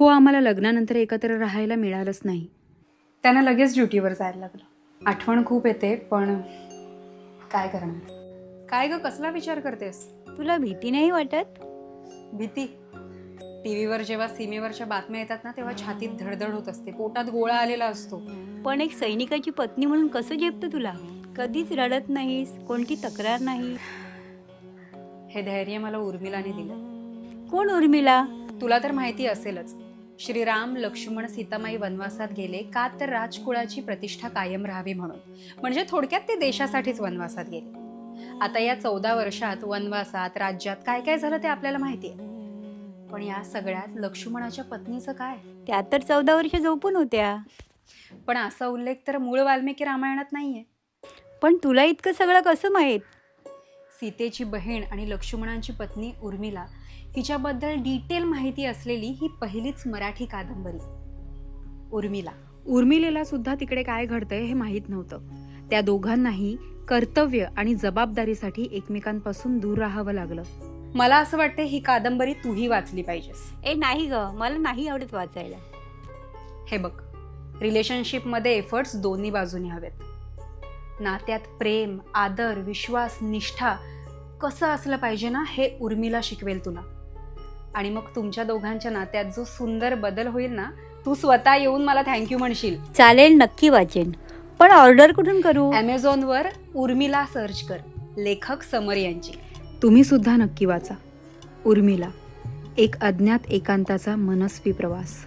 हो आम्हाला लग्नानंतर एकत्र राहायला मिळालंच नाही. त्यानं लगेच ड्युटीवर जायला लागलं. आठवण खूप येते पण काय करणार? काय ग कसला विचार करतेस? तुला भीती नाही वाटत? भीती. टी व्हीवर जेव्हा सीमेवरच्या बातम्या येतात ना तेव्हा छातीत धडधड होत असते. पोटात गोळा आलेला असतो. पण एक सैनिकाची पत्नी म्हणून कसं झेपतं तुला? कधीच रडत नाहीस कोणती तक्रार नाही. हे धैर्य मला उर्मिलाने दिलं. कोण उर्मिला? तुला तर माहिती असेलच. श्रीराम लक्ष्मण सीतामाई वनवासात गेले का तर राजकुळाची प्रतिष्ठा कायम राहावी म्हणून. म्हणजे थोडक्यात ते देशासाठीच वनवासात गेले. आता या चौदा वर्षात वनवासात राज्यात काय काय झालं ते आपल्याला माहिती आहे. पण या सगळ्यात लक्ष्मणाच्या पत्नीचं काय? त्या तर चौदा वर्ष झोपून होत्या. पण असा उल्लेख तर मूळ वाल्मिकी रामायणात नाहीये. पण तुला इतकं सगळं कसं माहीत? सीतेची बहीण आणि लक्ष्मणांची पत्नी उर्मिला हिच्याबद्दल डिटेल माहिती असलेली ही पहिलीच मराठी कादंबरी. उर्मिला. उर्मिलेला सुद्धा तिकडे काय घडतंय हे माहीत नव्हतं. त्या दोघांनाही कर्तव्य आणि जबाबदारीसाठी एकमेकांपासून दूर राहावं लागलं. मला असं वाटतं ही कादंबरी तूही वाचली पाहिजेस. ए नाही ग. मला नाही आवडत वाचायला. हे बघ. रिलेशनशिपमध्ये एफर्ट्स दोन्ही बाजूने हवेत. नात्यात प्रेम आदर विश्वास निष्ठा कसं असलं पाहिजे ना हे उर्मिला शिकवेल तुला. आणि मग तुमच्या दोघांच्या नात्यात जो सुंदर बदल होईल ना तू स्वतः येऊन मला थँक्यू म्हणशील. चालेल नक्की वाचेन. पण ऑर्डर कुठून करू? ॲमेझॉनवर उर्मिला सर्च कर. लेखक समर यांची. तुम्ही सुद्धा नक्की वाचा. उर्मिला एक अज्ञात एकांताचा मनस्वी प्रवास.